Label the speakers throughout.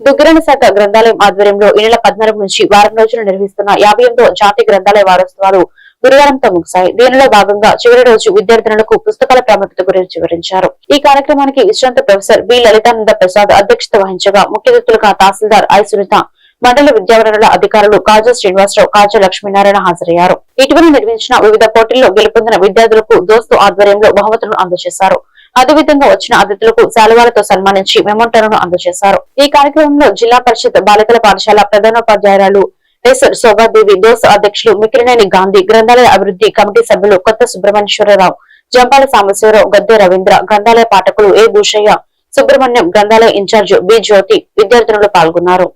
Speaker 1: దుగ్గరణ శాఖ గ్రంథాలయం ఆధ్వర్యంలో ఈ నెల పద్నాలుగు నుంచి వారం రోజులు నిర్వహిస్తున్న యాభై ఎనిమిదో జాతీయ గ్రంథాలయ వారోత్సవాలు గురువారంతో ముగిశాయి దీనిలో భాగంగా చివరి రోజు విద్యార్థులకు పుస్తకాల ప్రాముఖ్యత గురించి వివరించారు. ఈ కార్యక్రమానికి విశ్రాంత ప్రొఫెసర్ బి. లలితానంద ప్రసాద్ అధ్యక్షత వహించగా ముఖ్య అతిథులుగా తహసీల్దార్ ఐ. సునీత మండల విద్యావనరుల అధికారులు కాజా శ్రీనివాసరావు కాజా లక్ష్మీనారాయణ హాజరయ్యారు. ఇటీవల నిర్మించిన వివిధ పోటీల్లో గెలుపొందిన విద్యార్థులకు దోస్తు ఆధ్వర్యంలో బహుమతులను అందజేశారు. అదేవిధంగా వచ్చిన అతిథులకు శాలువాలతో సన్మానించి మెమోటర్ను అందజేశారు. ఈ కార్యక్రమంలో జిల్లా పరిషత్ బాలికల పాఠశాల ప్రధానోపాధ్యాయురాలు రేసర్ శోభాదేవి దోస్ అధ్యక్షులు మిక్కిరినేని గాంధీ గ్రంథాలయ అభివృద్ధి కమిటీ సభ్యులు కొత్త సుబ్రహ్మణ్యేశ్వరరావు జంపాల సాంబశివరావు గద్దె రవీంద్ర గ్రంథాలయ పాఠకులు ఏ భూషయ్య సుబ్రహ్మణ్యం గ్రంథాలయ ఇన్ఛార్జ్ బి జ్యోతి విద్యార్థినులు పాల్గొన్నారు.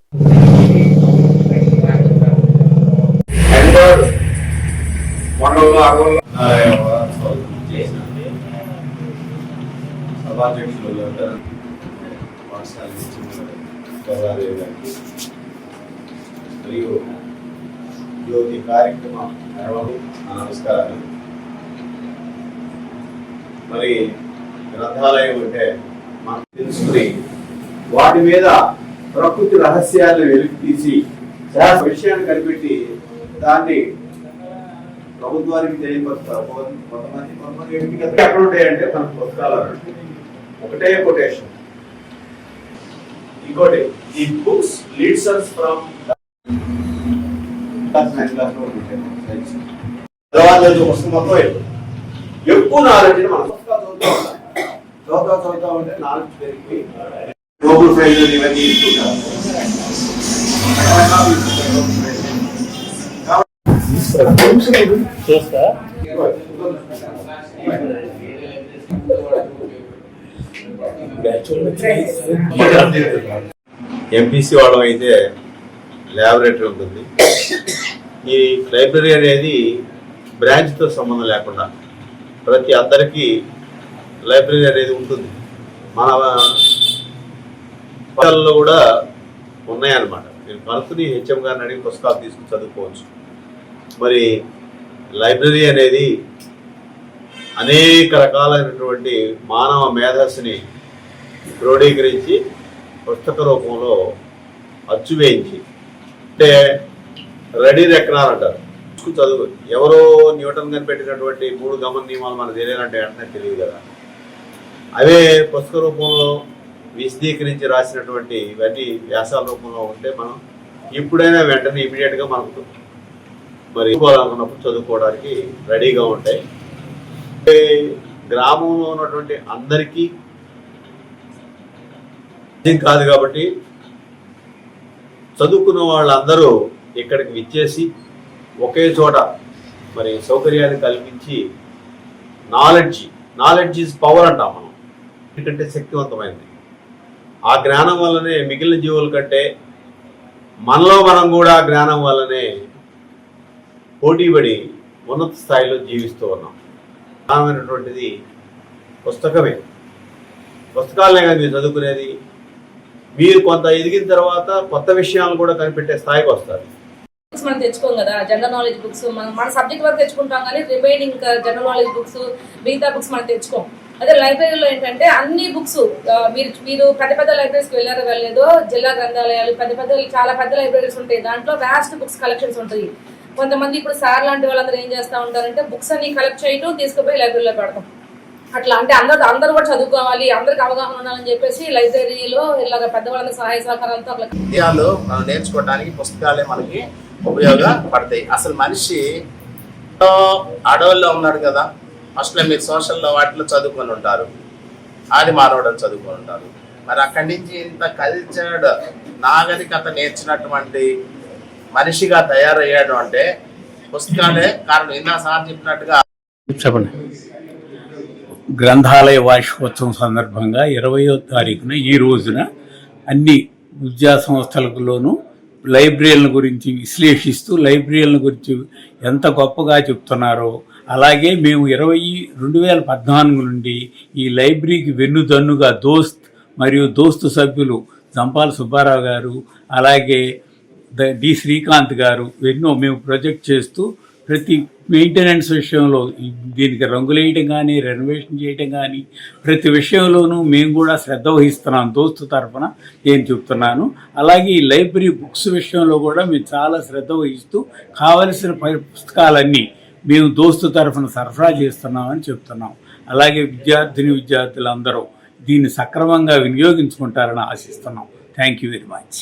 Speaker 2: మండలంలో సభాధ్యక్షులు మరియు జ్యోతి కార్యక్రమ నిర్వహణ నమస్కారాలు మరి గ్రంథాలయం అంటే మనం తెలుసుకుని వాటి మీద ప్రకృతి రహస్యాలను వెలికి తీసి చాలా విషయాన్ని కనిపెట్టి దాన్ని ప్రభుత్వానికి తెలియపరుస్తారు. కొంతమంది కొంతమంది వ్యక్తిగత ఎక్కడ ఉంటాయంటే మన పుస్తకాలు ఒకటే కొటేషన్ ఇంకోటి ఈ బుక్స్ లీడ్స్ అస్ ఫ్రమ్ మొత్తం అయిపోయింది. ఎక్కువ నాలెడ్జ్ మనం చదువుతూ చదువుతా ఉంటే నాలెడ్జ్ పెరిగిపోయి నోబెల్ ప్రైజ్ ఇవన్నీ ఇస్తుంటారు ఎంపీసీ వాళ్ళం అయితే ల్యాబొరేటరీ ఉంటుంది. ఈ లైబ్రరీ అనేది బ్రాంచ్తో సంబంధం లేకుండా ప్రతి అందరికీ లైబ్రరీ అనేది ఉంటుంది. మన పాఠశాలలో కూడా ఉన్నాయన్నమాట. నేను కనుక్కుని హెచ్ఎం గారిని అడిగి పుస్తకాలు తీసుకుని చదువుకోవచ్చు. మరి లైబ్రరీ అనేది అనేక రకాలైనటువంటి మానవ మేధస్సుని క్రోడీకరించి పుస్తక రూపంలో అచ్చు వేయించి అంటే రెడీ రెక్కనార్ అంటారు. చదువు ఎవరో న్యూటన్ కనిపెట్టినటువంటి మూడు గమన నియమాలు మనకు తెలియాలంటే వెంటనే తెలియదు కదా. అవే పుస్తక రూపంలో విశదీకరించి రాసినటువంటి ఇవన్నీ వ్యాసాల రూపంలో ఉంటే మనం ఇప్పుడైనా వెంటనే ఇమీడియట్గా మనకు మరి చదువుకోవాలనుకున్నప్పుడు చదువుకోవడానికి రెడీగా ఉంటాయి. అంటే గ్రామంలో ఉన్నటువంటి అందరికీ సాధ్యం కాదు కాబట్టి చదువుకున్న వాళ్ళందరూ ఇక్కడికి విచ్చేసి ఒకే చోట మరి సౌకర్యాన్ని కల్పించి నాలెడ్జ్ నాలెడ్జ్ ఈజ్ పవర్ అంటాం మనం. ఎందుకంటే శక్తివంతమైనది ఆ జ్ఞానం వల్లనే మిగిలిన జీవుల కంటే మనలో మనం కూడా జ్ఞానం వల్లనే పోటీపడి ఉన్నత స్థాయిలో జీవిస్తూ ఉన్నాం. ప్రధానమైనటువంటిది పుస్తకమే. పుస్తకాలనే కదా మీరు చదువుకునేది. మీరు కొంత ఎదిగిన తర్వాత కొత్త విషయాలను కూడా కనిపెట్టే స్థాయికి వస్తారు.
Speaker 3: బుక్స్ మనం తెచ్చుకోం కదా జనరల్ నాలెడ్జ్ బుక్స్ మనం మన సబ్జెక్ట్ వరకు తెచ్చుకుంటాం కానీ రిమైనింగ్ జనరల్ నాలెడ్జ్ బుక్స్ మిగతా బుక్స్ మనం తెచ్చుకోం. అదే లైబ్రరీలో ఏంటంటే అన్ని బుక్స్ uh, మీరు మీరు పెద్ద పెద్ద లైబ్రరీస్కి వెళ్ళారో వెళ్ళలేదో జిల్లా గ్రంథాలయాలు పెద్ద పెద్ద చాలా పెద్ద లైబ్రరీస్ ఉంటాయి. దాంట్లో వ్యాస్ట్ బుక్స్ కలెక్షన్స్ ఉంటాయి. కొంతమంది ఇప్పుడు సార్ లాంటి వాళ్ళందరూ ఏం చేస్తా ఉంటారంటే బుక్స్ అన్ని కలెక్ట్ చేయటం తీసుకుపోయి లైబ్రరీలో పెడతాం. అట్లా అంటే అందరూ అందరూ కూడా చదువుకోవాలి అందరికి అవగాహన ఉండాలని చెప్పేసి లైబ్రరీలో ఇలాగ పెద్దవాళ్ళ సహాయ సహకారాలతో అట్లా
Speaker 4: విషయాలు మనం నేర్చుకోవడానికి పుస్తకాలే మనకి ఉపయోగపడతాయి అసలు మనిషి అడవుల్లో ఉన్నాడు కదా ఫస్ట్లో మీరు సోషల్లో వాటిలో చదువుకొని ఉంటారు. ఆది మానవుడని చదువుకొని ఉంటారు మరి అక్కడి నుంచి ఇంత కల్చర్డ్ నాగరికత నేర్చినటువంటి మనిషిగా తయారయ్యాడు అంటే పుస్తకాలే కారణం. ఇందా సార్ చెప్పినట్టుగా
Speaker 5: చెప్పండి. గ్రంథాలయ వార్షికోత్సవం సందర్భంగా ఇరవయో తారీఖున ఈ రోజున అన్ని విద్యా సంస్థలలోనూ లైబ్రరీల గురించి విశ్లేషిస్తూ లైబ్రరీల గురించి ఎంత గొప్పగా చెప్తున్నారో అలాగే మేము ఇరవై రెండు వేల పద్నాలుగు నుండి ఈ లైబ్రరీకి వెన్నుదన్నుగా దోస్త్ మరియు దోస్తు సభ్యులు జంపాల సుబ్బారావు గారు అలాగే ద- డి శ్రీకాంత్ గారు ఎన్నో మేము ప్రొజెక్ట్ చేస్తూ ప్రతి మెయింటెనెన్స్ విషయంలో దీనికి రంగులు వేయటం కానీ రెనోవేషన్ చేయటం కానీ ప్రతి విషయంలోనూ మేము కూడా శ్రద్ధ వహిస్తున్నాం దోస్తు తరఫున నేను చెప్తున్నాను. అలాగే ఈ లైబ్రరీ బుక్స్ విషయంలో కూడా మేము చాలా శ్రద్ధ వహిస్తూ కావలసిన పుస్తకాలన్నీ మేము దోస్తు తరఫున సరఫరా చేస్తున్నామని చెప్తున్నాం. అలాగే విద్యార్థిని విద్యార్థులందరూ దీన్ని సక్రమంగా వినియోగించుకుంటారని ఆశిస్తున్నాం. Thank you very much